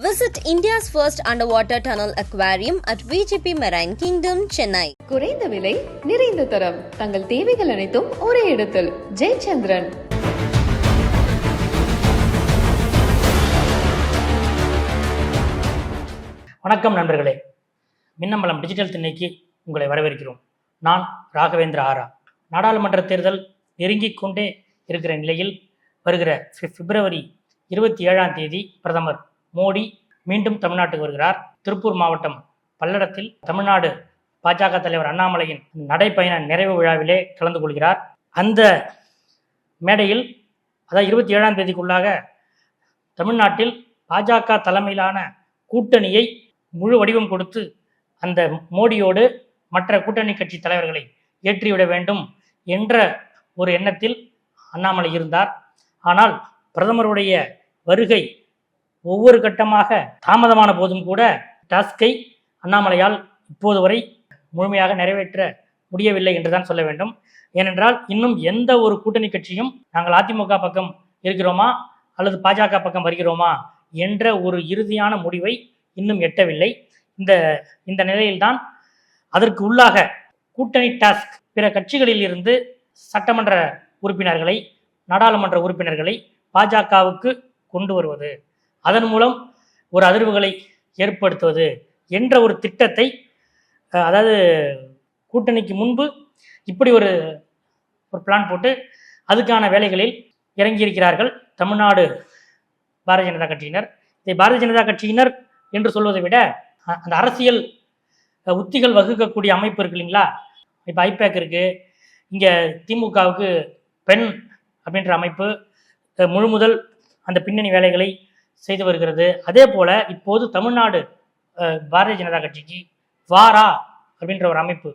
Visit India's first underwater tunnel aquarium at VGP Marine Kingdom, Chennai. குறைந்த விலை நிறைந்த தரம். தங்கள் தேவைகள் அனைத்தும் ஒரே இடத்தில். ஜெயச்சந்திரன். வணக்கம் நண்பர்களே. மின்னம்பலம் டிஜிட்டல் திண்ணைக்கு உங்களை வரவேற்கிறோம். நான் ராகவேந்திர ஆரா. நாடாளுமன்ற தேர்தல் நெருங்கிக் கொண்டே இருக்கிற நிலையில் வருகிற பிப்- பிப்ரவரி இருபத்தி ஏழாம் தேதி பிரதமர் மோடி மீண்டும் தமிழ்நாட்டுக்கு வருகிறார். திருப்பூர் மாவட்டம் பல்லடத்தில் தமிழ்நாடு பாஜக தலைவர் அண்ணாமலையின் நடைப்பயண நிறைவு விழாவிலே கலந்து கொள்கிறார். அந்த மேடையில் அதாவது இருபத்தி ஏழாம் தேதிக்குள்ளாக தமிழ்நாட்டில் பாஜக தலைமையிலான கூட்டணியை முழு வடிவம் கொடுத்து அந்த மோடியோடு மற்ற கூட்டணி கட்சி தலைவர்களை ஏற்றிவிட வேண்டும் என்ற ஒரு எண்ணத்தில் அண்ணாமலை இருந்தார். ஆனால் பிரதமருடைய வருகை ஒவ்வொரு கட்டமாக தாமதமான போதும் கூட டாஸ்கை அண்ணாமலையால் இப்போது வரை முழுமையாக நிறைவேற்ற முடியவில்லை என்றுதான் சொல்ல வேண்டும். ஏனென்றால் இன்னும் எந்த ஒரு கூட்டணி கட்சியும் நாங்கள் அதிமுக பக்கம் இருக்கிறோமா? அல்லது பாஜக பக்கம் வருகிறோமா? என்ற ஒரு இறுதியான முடிவை இன்னும் எட்டவில்லை. இந்த இந்த நிலையில்தான் அதற்கு உள்ளாக கூட்டணி டாஸ்க் பிற கட்சிகளில் இருந்து சட்டமன்ற உறுப்பினர்களை நாடாளுமன்ற உறுப்பினர்களை பாஜகவுக்கு கொண்டு வருவது. அதன் மூலம் ஒரு அதிர்வுகளை ஏற்படுத்துவது என்ற ஒரு திட்டத்தை அதாவது கூட்டணிக்கு முன்பு இப்படி ஒரு ஒரு பிளான் போட்டு அதுக்கான வேலைகளில் இறங்கியிருக்கிறார்கள் தமிழ்நாடு பாரதிய ஜனதா கட்சியினர். இதை பாரதிய ஜனதா கட்சியினர் என்று சொல்வதை விட அந்த அரசியல் உத்திகள் வகுக்கக்கூடிய அமைப்பு இருக்கு இல்லைங்களா? இப்போ ஐபேக் இருக்குது இங்கே திமுகவுக்கு பெண் அப்படின்ற அமைப்பு முழு முதல் அந்த பின்னணி வேலைகளை செய்து வருகிறது. அதே போல இப்போது தமிழ்நாடு பாரதிய ஜனதா கட்சிக்கு வாரா அப்படின்ற ஒரு அமைப்பு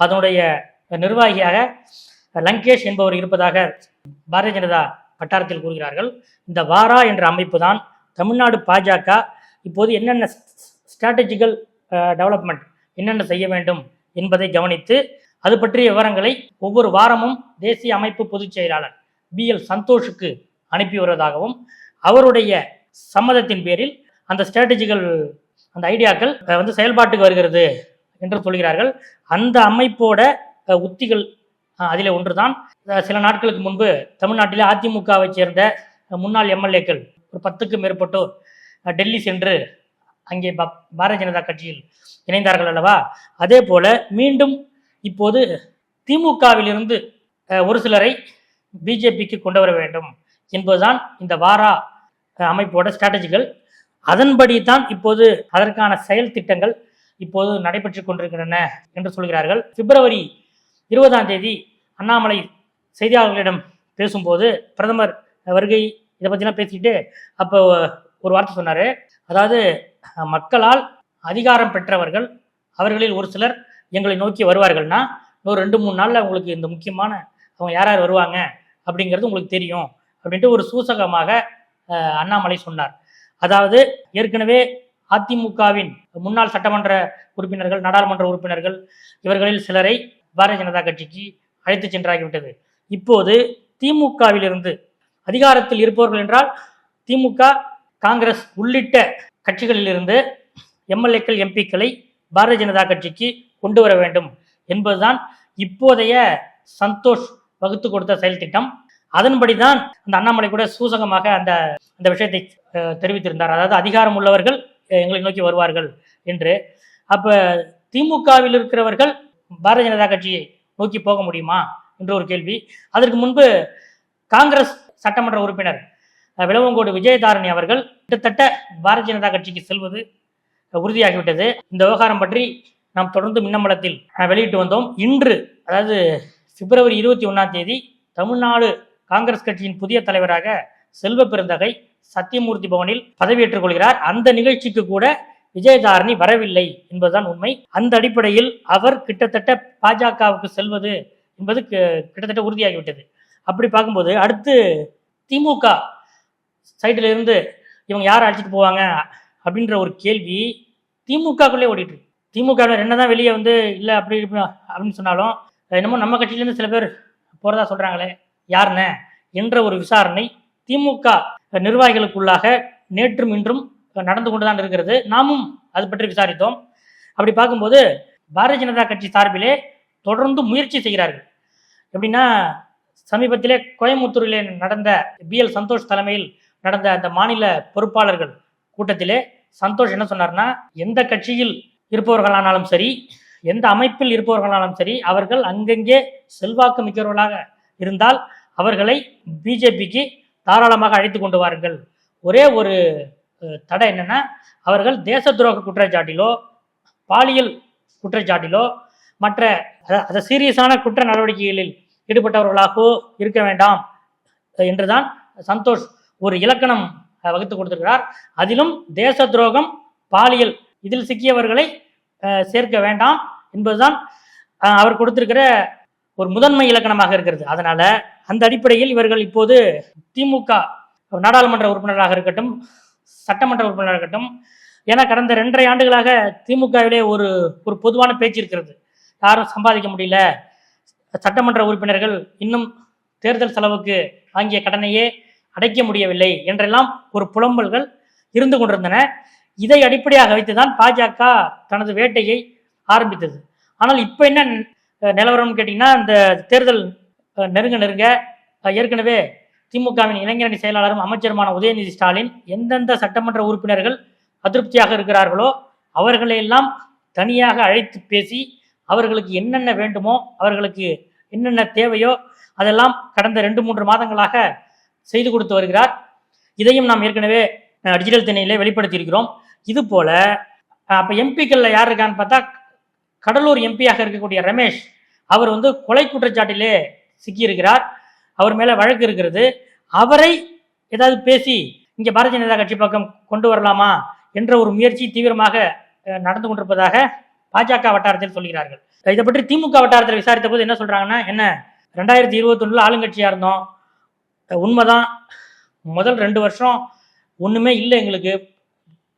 அதனுடைய நிர்வாகியாக லங்கேஷ் என்பவர் இருப்பதாக பாரதிய ஜனதா வட்டாரத்தில் கூறுகிறார்கள். இந்த வாரா என்ற அமைப்பு தான் தமிழ்நாடு பாஜக இப்போது என்னென்ன ஸ்ட்ராட்டஜிக்கல் டெவலப்மெண்ட் என்னென்ன செய்ய வேண்டும் என்பதை கவனித்து அது பற்றிய விவரங்களை ஒவ்வொரு வாரமும் தேசிய அமைப்பு பொதுச் செயலாளர் பி எல் சந்தோஷுக்கு அனுப்பி வருவதாகவும் அவருடைய சம்மதத்தின் பேரில் அந்த ஸ்ட்ராட்டஜிக்கல் அந்த ஐடியாக்கள் வந்து செயல்பாட்டுக்கு வருகிறது என்று சொல்கிறார்கள். அந்த அமைப்போட உத்திகள் அதில் ஒன்றுதான். தான் சில நாட்களுக்கு முன்பு தமிழ்நாட்டிலே அதிமுகவை சேர்ந்த முன்னாள் எம்எல்ஏக்கள் ஒரு பத்துக்கும் மேற்பட்டோர் டெல்லி சென்று அங்கே ப- பாரதிய ஜனதா கட்சியில் இணைந்தார்கள் அல்லவா? அதே போல மீண்டும் இப்போது திமுகவிலிருந்து ஒரு சிலரை பிஜேபிக்கு கொண்டு வர வேண்டும் என்பதுதான் இந்த வாரா அமைப்போட ஸ்ட்ராட்டஜிகள் அதன்படி தான் இப்போது அதற்கான செயல் திட்டங்கள் இப்போது நடைபெற்று கொண்டிருக்கின்றன என்று சொல்கிறார்கள். பிப்ரவரி இருபதாம் தேதி அண்ணாமலை செய்தியாளர்களிடம் பேசும்போது பிரதமர் வருகை இதை பற்றிலாம் பேசிக்கிட்டு அப்போ ஒரு வார்த்தை சொன்னார். அதாவது மக்களால் அதிகாரம் பெற்றவர்கள் அவர்களில் ஒரு சிலர் எங்களை நோக்கி வருவார்கள்னா இன்னும் ரெண்டு மூணு நாளில் உங்களுக்கு இந்த முக்கியமான அவங்க யார் யார் வருவாங்க அப்படிங்கிறது உங்களுக்கு தெரியும் அப்படின்ட்டு ஒரு சூசகமாக அண்ணாமலை சொன்னார். அதாவது ஏற்கனவே அதிமுகவின் முன்னாள் சட்டமன்ற உறுப்பினர்கள் நாடாளுமன்ற உறுப்பினர்கள் இவர்களில் சிலரை பாரதிய ஜனதா கட்சிக்கு அழைத்து சென்றாகிவிட்டது. இப்போது திமுகவிலிருந்து அதிகாரத்தில் இருப்பவர்கள் என்றால் திமுக காங்கிரஸ் உள்ளிட்ட கட்சிகளிலிருந்து எம்எல்ஏக்கள் எம்பிக்களை பாரதிய ஜனதா கட்சிக்கு கொண்டு வர வேண்டும் என்பதுதான் இப்போதைய சந்தோஷ் வகுத்து கொடுத்த செயல் திட்டம் அதன்படி தான் அந்த அண்ணாமலை கூட சூசகமாக அந்த அந்த விஷயத்தை தெரிவித்திருந்தார். அதாவது அதிகாரம் உள்ளவர்கள் எங்களை நோக்கி வருவார்கள் என்று. அப்ப திமுகவில் இருக்கிறவர்கள் பாரதிய ஜனதா கட்சியை நோக்கி போக முடியுமா என்ற ஒரு கேள்வி. அதற்கு முன்பு காங்கிரஸ் சட்டமன்ற உறுப்பினர் விளவங்கோடு விஜயதாரணி அவர்கள் கிட்டத்தட்ட பாரதிய ஜனதா கட்சிக்கு செல்வது உறுதியாகிவிட்டது. இந்த விவகாரம் பற்றி நாம் தொடர்ந்து மின்னம்பலத்தில் வெளியிட்டு வந்தோம். இன்று அதாவது பிப்ரவரி இருபத்தி ஒன்றாம் தேதி தமிழ்நாடு காங்கிரஸ் கட்சியின் புதிய தலைவராக செல்வ பெருந்தகை சத்தியமூர்த்தி பவனில் பதவியேற்றுக் கொள்கிறார். அந்த நிகழ்ச்சிக்கு கூட விஜயதாரணி வரவில்லை என்பதுதான் உண்மை. அந்த அடிப்படையில் அவர் கிட்டத்தட்ட பாஜகவுக்கு செல்வது என்பது கிட்டத்தட்ட உறுதியாகிவிட்டது. அப்படி பார்க்கும்போது அடுத்து திமுக சைடுல இருந்து இவங்க யார் அழைச்சிட்டு போவாங்க அப்படின்ற ஒரு கேள்வி திமுகக்குள்ளே ஓடிட்டு இருக்கு. திமுக என்னதான் வெளியே வந்து இல்லை அப்படி இப்படி அப்படின்னு சொன்னாலும் என்னமோ நம்ம கட்சியிலேருந்து சில பேர் போறதா சொல்றாங்களே. யாருன்னு என்ற ஒரு விசாரணை திமுக நிர்வாகிகளுக்குள்ளாக நேற்றும் இன்றும் நடந்து கொண்டுதான் இருக்கிறது. நாமும் அது பற்றி விசாரித்தோம். அப்படி பார்க்கும்போது பாரதிய ஜனதா கட்சி சார்பிலே தொடர்ந்து முயற்சி செய்கிறார்கள். எப்படின்னா சமீபத்திலே கோயம்புத்தூரிலே நடந்த பி எல் சந்தோஷ் தலைமையில் நடந்த அந்த மாநில பொறுப்பாளர்கள் கூட்டத்திலே சந்தோஷ் என்ன சொன்னார்னா எந்த கட்சியில் இருப்பவர்களானாலும் சரி எந்த அமைப்பில் இருப்பவர்களானாலும் சரி அவர்கள் அங்கங்கே செல்வாக்கு மிக்கவர்களாக இருந்தால் அவர்களை பிஜேபிக்கு தாராளமாக அழைத்து கொண்டு வாருங்கள். ஒரே ஒரு தடை என்னென்னா அவர்கள் தேச துரோக குற்றச்சாட்டிலோ பாலியல் குற்றச்சாட்டிலோ மற்ற அத- சீரியஸான குற்ற நடவடிக்கைகளில் ஈடுபட்டவர்களாகவோ இருக்க வேண்டாம் என்றுதான் சந்தோஷ் ஒரு இலக்கணம் வகுத்து கொடுத்திருக்கிறார். அதிலும் தேச துரோகம் பாலியல் இதில் சிக்கியவர்களை சேர்க்க வேண்டாம் என்பதுதான் அவர் கொடுத்திருக்கிற ஒரு முதன்மை இலக்கணமாக இருக்கிறது. அதனால அந்த அடிப்படையில் இவர்கள் இப்போது திமுக நாடாளுமன்ற உறுப்பினராக இருக்கட்டும் சட்டமன்ற உறுப்பினராக இருக்கட்டும் ஏன்னா கடந்த ரெண்டரை ஆண்டுகளாக திமுகவிலே ஒரு ஒரு பொதுவான பேச்சு இருக்கிறது. யாரும் சம்பாதிக்க முடியல. சட்டமன்ற உறுப்பினர்கள் இன்னும் தேர்தல் செலவுக்கு வாங்கிய கடனையே அடைக்க முடியவில்லை என்றெல்லாம் ஒரு புலம்பல்கள் இருந்து கொண்டிருந்தன. இதை அடிப்படையாக வைத்துதான் பாஜக தனது வேட்டையை ஆரம்பித்தது. ஆனால் இப்போ என்ன நிலவரம்னு கேட்டிங்கன்னா இந்த தேர்தல் நெருங்க நெருங்க ஏற்கனவே திமுகவின் இளைஞரணி செயலாளரும் அமைச்சருமான உதயநிதி ஸ்டாலின் எந்தெந்த சட்டமன்ற உறுப்பினர்கள் அதிருப்தியாக இருக்கிறார்களோ அவர்களை எல்லாம் தனியாக அழைத்து பேசி அவர்களுக்கு என்னென்ன வேண்டுமோ அவர்களுக்கு என்னென்ன தேவையோ அதெல்லாம் கடந்த ரெண்டு மூன்று மாதங்களாக செய்து கொடுத்து வருகிறார். இதையும் நாம் ஏற்கனவே டிஜிட்டல் திணையிலே வெளிப்படுத்தியிருக்கிறோம். இது போல அப்போ எம்பிக்களில் யார் இருக்கான்னு பார்த்தா கடலூர் எம்பியாக இருக்கக்கூடிய ரமேஷ் அவர் வந்து கொலை குற்றச்சாட்டிலே சிக்கியிருக்கிறார். அவர் மேலே வழக்கு இருக்கிறது. அவரை ஏதாவது பேசி இங்கே பாரதிய ஜனதா கட்சி பக்கம் கொண்டு வரலாமா என்ற ஒரு முயற்சி தீவிரமாக நடந்து கொண்டிருப்பதாக பாஜக வட்டாரத்தில் சொல்கிறார்கள். இதை பற்றி திமுக வட்டாரத்தில் விசாரித்த போது என்ன சொல்றாங்கன்னா என்ன ரெண்டாயிரத்தி இருபத்தொன்னுல ஆளுங்கட்சியா இருந்தோம். உண்மைதான். முதல் ரெண்டு வருஷம் ஒண்ணுமே இல்லை எங்களுக்கு.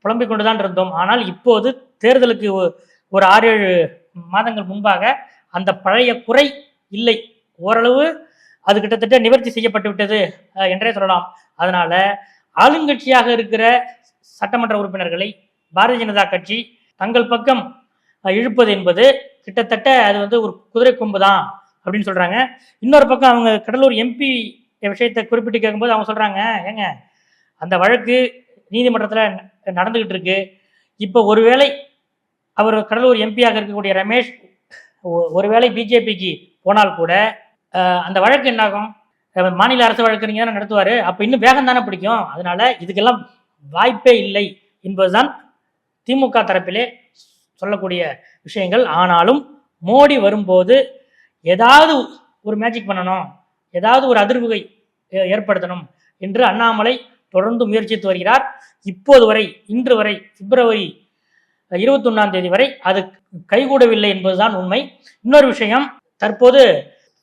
புலம்பிக் கொண்டுதான் இருந்தோம். ஆனால் இப்போது தேர்தலுக்கு ஒரு ஆறு ஏழு மாதங்கள் முன்பாக அந்த பழைய குறை இல்லை. ஓரளவு அது கிட்டத்தட்ட நிவர்த்தி செய்யப்பட்டு விட்டது என்றே சொல்லலாம். அதனால ஆளுங்கட்சியாக இருக்கிற சட்டமன்ற உறுப்பினர்களை பாரதிய ஜனதா கட்சி தங்கள் பக்கம் இழுப்பது என்பது கிட்டத்தட்ட அது வந்து ஒரு குதிரை கொம்பு தான் அப்படின்னு சொல்றாங்க. இன்னொரு பக்கம் அவங்க கடலூர் எம்பி விஷயத்தை குறிப்பிட்டு கேட்கும்போது அவங்க சொல்றாங்க ஏங்க அந்த வழக்கு நீதிமன்றத்தில் நடந்துகிட்டு இருக்கு. இப்போ ஒருவேளை அவர் கடலூர் எம்பியாக இருக்கக்கூடிய ரமேஷ் ஒ- ஒருவேளை பிஜேபிக்கு போனால் கூட அந்த வழக்கு என்னாகும்? மாநில அரசு வழக்கறிஞர் தானே நடத்துவார். அப்போ இன்னும் வேகம் தானே பிடிக்கும். அதனால இதுக்கெல்லாம் வாய்ப்பே இல்லை என்பதுதான் திமுக தரப்பிலே சொல்லக்கூடிய விஷயங்கள். ஆனாலும் மோடி வரும்போது ஏதாவது ஒரு மேஜிக் பண்ணணும் ஏதாவது ஒரு அதிர்வுகை ஏ- ஏற்படுத்தணும் என்று அண்ணாமலை தொடர்ந்து முயற்சித்து வருகிறார். இப்போது வரை இன்று வரை பிப்ரவரி இருபத்தொன்னாம் தேதி வரை அது கைகூடவில்லை என்பதுதான் உண்மை. இன்னொரு விஷயம் தற்போது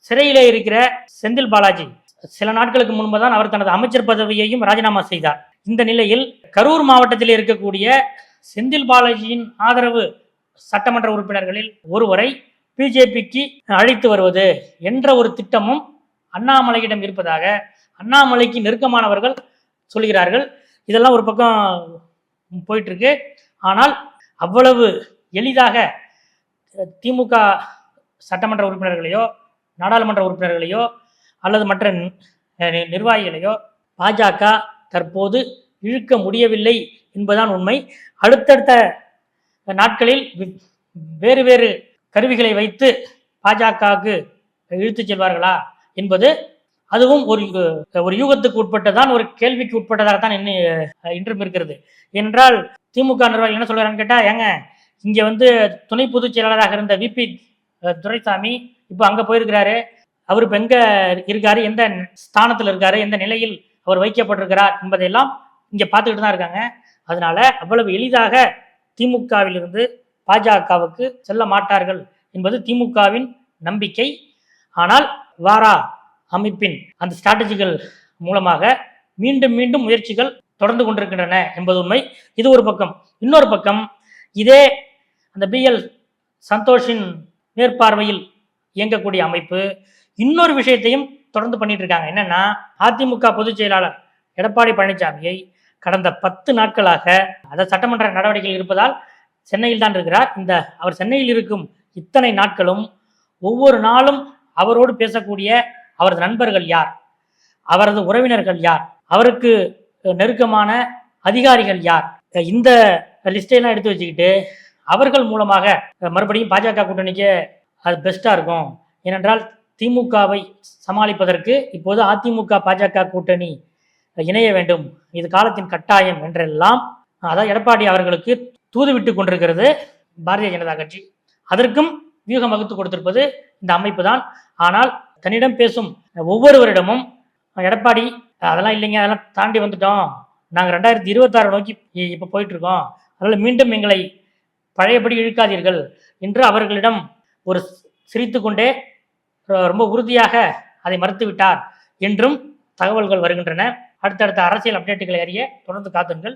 சிறையிலே இருக்கிற செந்தில் பாலாஜி சில நாட்களுக்கு முன்புதான் அவர் தனது அமைச்சர் பதவியையும் ராஜினாமா செய்தார். இந்த நிலையில் கரூர் மாவட்டத்தில் இருக்கக்கூடிய செந்தில் பாலாஜியின் ஆதரவு சட்டமன்ற உறுப்பினர்களில் ஒருவரை பிஜேபிக்கு அழைத்து வருவது என்ற ஒரு திட்டமும் அண்ணாமலையிடம் இருப்பதாக அண்ணாமலைக்கு நெருக்கமானவர்கள் சொல்கிறார்கள். இதெல்லாம் ஒரு பக்கம் போயிட்டு இருக்கு. ஆனால் அவ்வளவு எளிதாக திமுக சட்டமன்ற உறுப்பினர்களையோ நாடாளுமன்ற உறுப்பினர்களையோ அல்லது மற்ற நி- நிர்வாகிகளையோ பாஜக தற்போது இழுக்க முடியவில்லை என்பதுதான் உண்மை. அடுத்தடுத்த நாட்களில் வேறு வேறு கருவிகளை வைத்து பாஜகவுக்கு இழுத்துச் செல்வார்களா என்பது அதுவும் ஒரு ஒரு யூகத்துக்கு உட்பட்டதான் ஒரு கேள்விக்கு உட்பட்டதாகத்தான் இன்னும் இன்றும் இருக்கிறது. என்றால் திமுக நிர்வாகிகள் என்ன சொல்றாங்கன்னு கேட்டால் ஏங்க இங்கே வந்து துணை பொதுச் செயலாளராக இருந்த விபி துரைசாமி இப்போ அங்கே போயிருக்கிறாரு. அவர் இப்போ எங்கே இருக்காரு? எந்த ஸ்தானத்தில் இருக்காரு? எந்த நிலையில் அவர் வைக்கப்பட்டிருக்கிறார் என்பதையெல்லாம் இங்கே பார்த்துக்கிட்டு தான் இருக்காங்க. அதனால அவ்வளவு எளிதாக திமுகவிலிருந்து பாஜகவுக்கு செல்ல மாட்டார்கள் என்பது திமுகவின் நம்பிக்கை. ஆனால் வாரா அமைப்பின் அந்த ஸ்ட்ராட்டஜிகள் மூலமாக மீண்டும் மீண்டும் முயற்சிகள் தொடர்ந்து கொண்டிருக்கின்றன என்பது உண்மை. இது ஒரு பக்கம். இன்னொரு பக்கம் இதே அந்த பிஎல் சந்தோஷின் மேற்பார்வையில் இயங்கக்கூடிய அமைப்பு இன்னொரு விஷயத்தையும் தொடர்ந்து பண்ணிட்டு இருக்காங்க. என்னன்னா அதிமுக பொதுச் செயலாளர் எடப்பாடி பழனிசாமியை கடந்த பத்து நாட்களாக அதாவது சட்டமன்ற நடவடிக்கைகள் இருப்பதால் சென்னையில் தான் இருக்கிறார். இந்த அவர் சென்னையில் இருக்கும் இத்தனை நாட்களும் ஒவ்வொரு நாளும் அவரோடு பேசக்கூடிய அவரது நண்பர்கள் யார்? அவரது உறவினர்கள் யார்? அவருக்கு நெருக்கமான அதிகாரிகள் யார்? இந்த லிஸ்டையெல்லாம் எடுத்து வச்சுக்கிட்டு அவர்கள் மூலமாக மறுபடியும் பாஜக கூட்டணிக்கு அது பெஸ்ட்டாக இருக்கும். ஏனென்றால் திமுகவை சமாளிப்பதற்கு இப்போது அதிமுக பாஜக கூட்டணி இணைய வேண்டும். இது காலத்தின் கட்டாயம் என்றெல்லாம் அதாவது எடப்பாடி அவர்களுக்கு தூதுவிட்டு கொண்டிருக்கிறது பாரதிய ஜனதா கட்சி. அதற்கும் வியூகம் வகுத்து கொடுத்திருப்பது இந்த அமைப்பு தான் ஆனால் தன்னிடம் பேசும் ஒவ்வொருவரிடமும் எடப்பாடி அதெல்லாம் இல்லைங்க அதெல்லாம் தாண்டி வந்துட்டோம். நாங்கள் ரெண்டாயிரத்தி இருபத்தாறு நோக்கி இப்போ போயிட்டு இருக்கோம் அதனால் மீண்டும் எங்களை பழையபடி இழுக்காதீர்கள் என்று அவர்களிடம் ஒரு சிரித்து கொண்டே ரொம்ப உறுதியாக அதை மறுத்துவிட்டார் என்றும் தகவல்கள் வருகின்றன. அடுத்தடுத்த அரசியல் அப்டேட்டுகளை அறிய தொடர்ந்து காத்துங்கள்